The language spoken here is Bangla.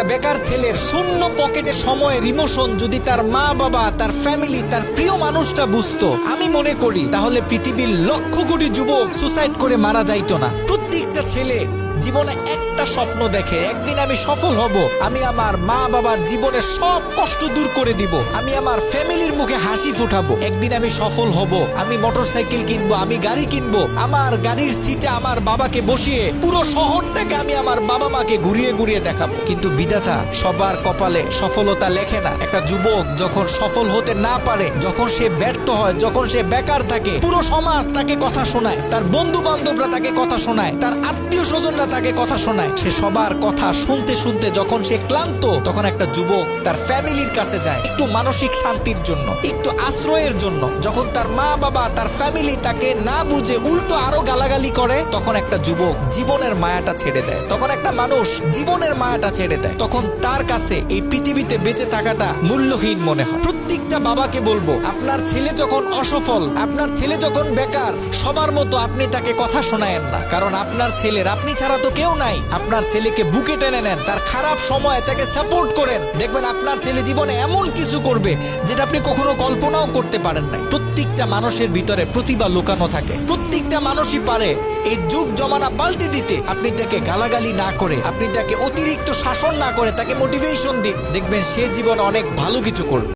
একটা বেকার ছেলের শূন্য পকেটে সময়ের ইমোশন যদি তার মা বাবা, তার ফ্যামিলি তার প্রিয় মানুষটা বুঝতো। আমি মনে করি, তাহলে পৃথিবীর লক্ষ কোটি যুবক সুসাইড করে মারা যাইতো না। প্রত্যেকটা ছেলে জীবনে একটা স্বপ্ন দেখে, একদিন আমি সফল হব, আমি আমার মা বাবার জীবনের সব কষ্ট দূর করে দিব, আমি আমার ফ্যামিলির মুখে হাসি ফুটাবো, একদিন আমি সফল হব, আমি মোটরসাইকেল কিনবো, আমি গাড়ি কিনবো, আমার গাড়ির সিটে আমার বাবাকে বসিয়ে পুরো শহরটাকে আমি আমার বাবা মাকে ঘুরিয়ে ঘুরিয়ে দেখাবো। কিন্তু বিধাতা সবার কপালে সফলতা লেখে না। একটা যুবক যখন সফল হতে না পারে, যখন সে ব্যর্থ হয়, যখন সে বেকার থাকে, পুরো সমাজ তাকে কথা শোনায়, তার বন্ধু বান্ধবরা তাকে কথা শোনায়, তার আত্মীয় স্বজনরা তাকে কথা শোনায়। সে সবার কথা শুনতে শুনতে যখন সে ক্লান্ত, তখন একটা যুবক তার ফ্যামিলির কাছে যায়, একটু মানসিক শান্তির জন্য, একটু আশ্রয়ের জন্য। যখন তার মা বাবা, তার ফ্যামিলি তাকে না বুঝে উল্টো আরও গালাগালি করে, তখন একটা যুবক জীবনের মায়াটা ছেড়ে দেয়। তখন একটা মানুষ জীবনের মায়াটা ছেড়ে দেয় তখন তার কাছে এই পৃথিবীতে বেঁচে থাকাটা মূল্যহীন মনে হয়। প্রত্যেকটা বাবাকে বলব, আপনার ছেলে যখন অসফল, আপনার ছেলে যখন বেকার, সবার মতো আপনি তাকে কথা শোনায়েন না। কারণ আপনার ছেলের আপনি ছাড়া তো কেউ নাই। আপনার ছেলেকে বুকে টেনে নেন, তার খারাপ সময়ে তাকে সাপোর্ট করেন। দেখবেন আপনার ছেলে জীবনে এমন কিছু করবে যেটা আপনি কখনো কল্পনাও করতে পারেন নাই। প্রত্যেকটা মানুষের ভিতরে প্রতিভা লুকানো থাকে। প্রত্যেকটা মানুষই পারে এই যুগ জমানা পাল্টে দিতে। আপনি তাকে গালাগালি না করে, আপনি তাকে অতিরিক্ত শাসন না করে তাকে মোটিভেশন দিন দেখবেন সে জীবন অনেক ভালো কিছু করবে।